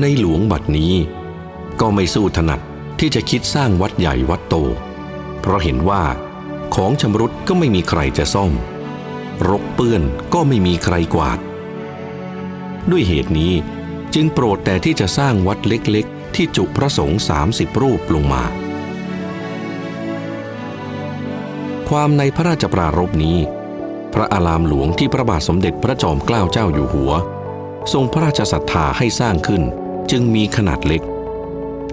ในหลวงบัดนี้ ก็ไม่สู้ถนัดที่จะคิดสร้างวัดใหญ่วัดโต เพราะเห็นว่าของชำรุดก็ไม่มีใครจะซ่อม รกเปื้อนก็ไม่มีใครกวาด ด้วยเหตุนี้จึงโปรดแต่ที่จะสร้างวัดเล็กๆ ที่จุพระสงฆ์30 รูปลงมา ความในพระราชปรารภนี้ พระอารามหลวงที่พระบาทสมเด็จพระจอมเกล้าเจ้าอยู่หัว ทรงพระราชศรัทธาให้สร้างขึ้น จึงมีขนาดเล็ก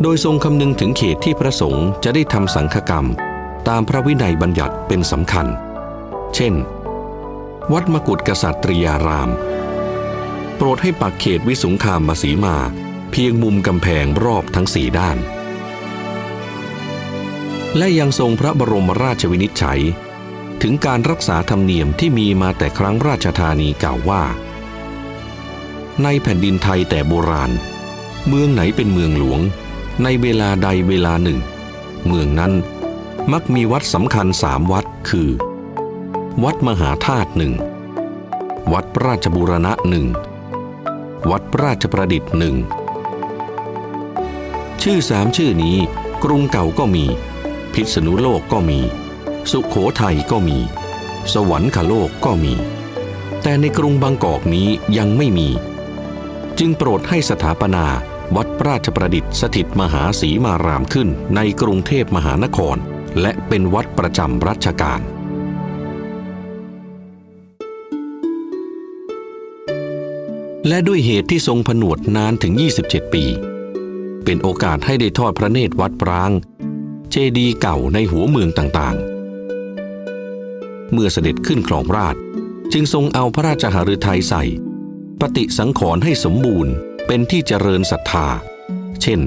โดยทรงคำนึงถึงเขตที่พระสงฆ์จะได้ทำสังฆกรรม ตามพระวินัยบัญญัติเป็นสำคัญ เช่น วัดมกุฎกษัตริยาราม โปรดให้ปักเขตวิสุงคามมาสีมา เพียงมุมกำแพงรอบทั้งสี่ด้าน และยังทรงพระบรมราชวินิจฉัย ถึงการรักษาธรรมเนียมที่มีมาแต่ครั้งราชธานีกล่าวว่า ในแผ่นดินไทยแต่โบราณ เมืองไหนเป็นเมืองหลวง ในเวลาใดเวลาหนึ่ง เมืองนั้นมักมีวัดสำคัญสามวัดคือ วัดมหาธาตุหนึ่ง วัดราชบูรณะหนึ่ง วัดราชประดิษฐ์หนึ่ง ชื่อสามชื่อนี้ กรุงเก่าก็มี พิษณุโลกก็มี สุขโขทัยก็มี สวรรคโลกก็มี แต่ในกรุงบางกอกนี้ยังไม่มี จึงโปรดให้สถาปนา วัดราชประดิษฐ์สถิตมหาศีมารามขึ้นในกรุงเทพมหานคร และเป็นวัดประจำรัชกาลและด้วยเหตุที่ทรงผนวดนานถึง 27 ปี เป็นโอกาสให้ได้ทอดพระเนตรวัดปราง เจดีย์เก่าในหัวเมืองต่างๆ เมื่อเสด็จขึ้นครองราช จึงทรงเอาพระราชหฤทัยใส่ ฏิสังขรณ์ให้สมบูรณ์เป็นที่เจริญศรัทธา เช่น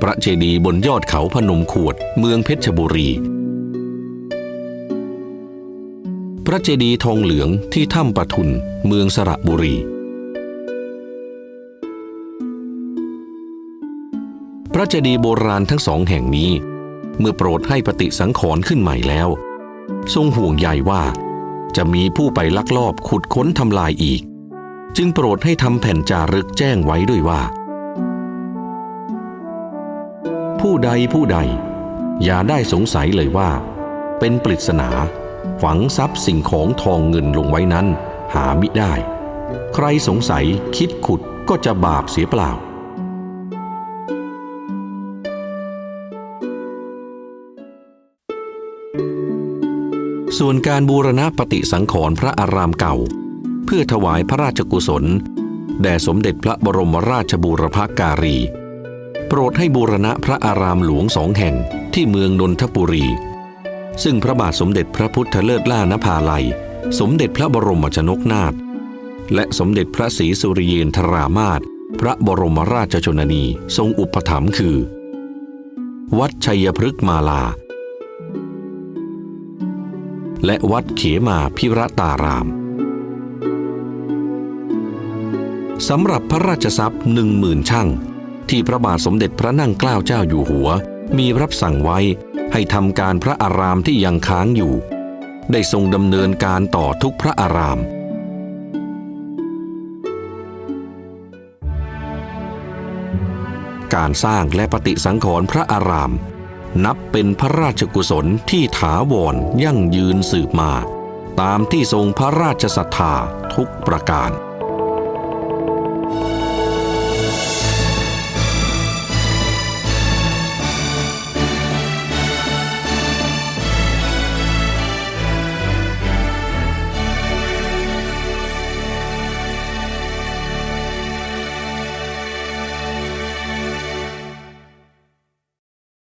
พระเจดีย์บนยอดเขาพนมขวดเมืองเพชรบุรี พระเจดีย์ทองเหลืองที่ถ้ำปะทุนเมืองสระบุรี พระเจดีย์โบราณทั้งสองแห่งนี้ เมื่อโปรดให้ปฏิสังขรณ์ขึ้นใหม่แล้ว ทรงห่วงใยว่าจะมีผู้ไปลักลอบขุดค้นทำลายอีก จึงโปรดให้ทำแผ่นจารึกแจ้งไว้ด้วยว่า ผู้ใดผู้ใด อย่าได้สงสัยเลยว่า เป็นปริศนา ฝังทรัพย์สิ่งของทองเงินลงไว้นั้น หามิได้ ใครสงสัยคิดขุดก็จะบาปเสียเปล่าส่วนการบูรณะปฏิสังขรณ์พระอารามเก่า เพื่อถวายพระราชกุศล แด่สมเด็จพระบรมราชบูรพการี โปรดให้บูรณะพระอารามหลวงสองแห่งที่เมืองนนทบุรี ซึ่งพระบาทสมเด็จพระพุทธเลิศล่านภาลัย สมเด็จพระบรมชนกนาถและสมเด็จพระศรีสุริเยนทรามาศพระบรมราชชนนีทรงอุปถัมภ์คือ วัดชัยพฤกษ์มาลา และวัดเขมาพิรตาราม สำหรับพระราชทรัพย์หนึ่งหมื่นช่างที่พระบาทสมเด็จพระนั่งเกล้าเจ้าอยู่หัว มีรับสั่งไว้ให้ทำการพระอารามที่ยังค้างอยู่ ได้ทรงดำเนินการต่อทุกพระอาราม การสร้างและปฏิสังขรณ์พระอาราม นับเป็นพระราชกุศลที่ถาวรยั่งยืนสืบมา ตามที่ทรงพระราชศรัทธาทุกประการ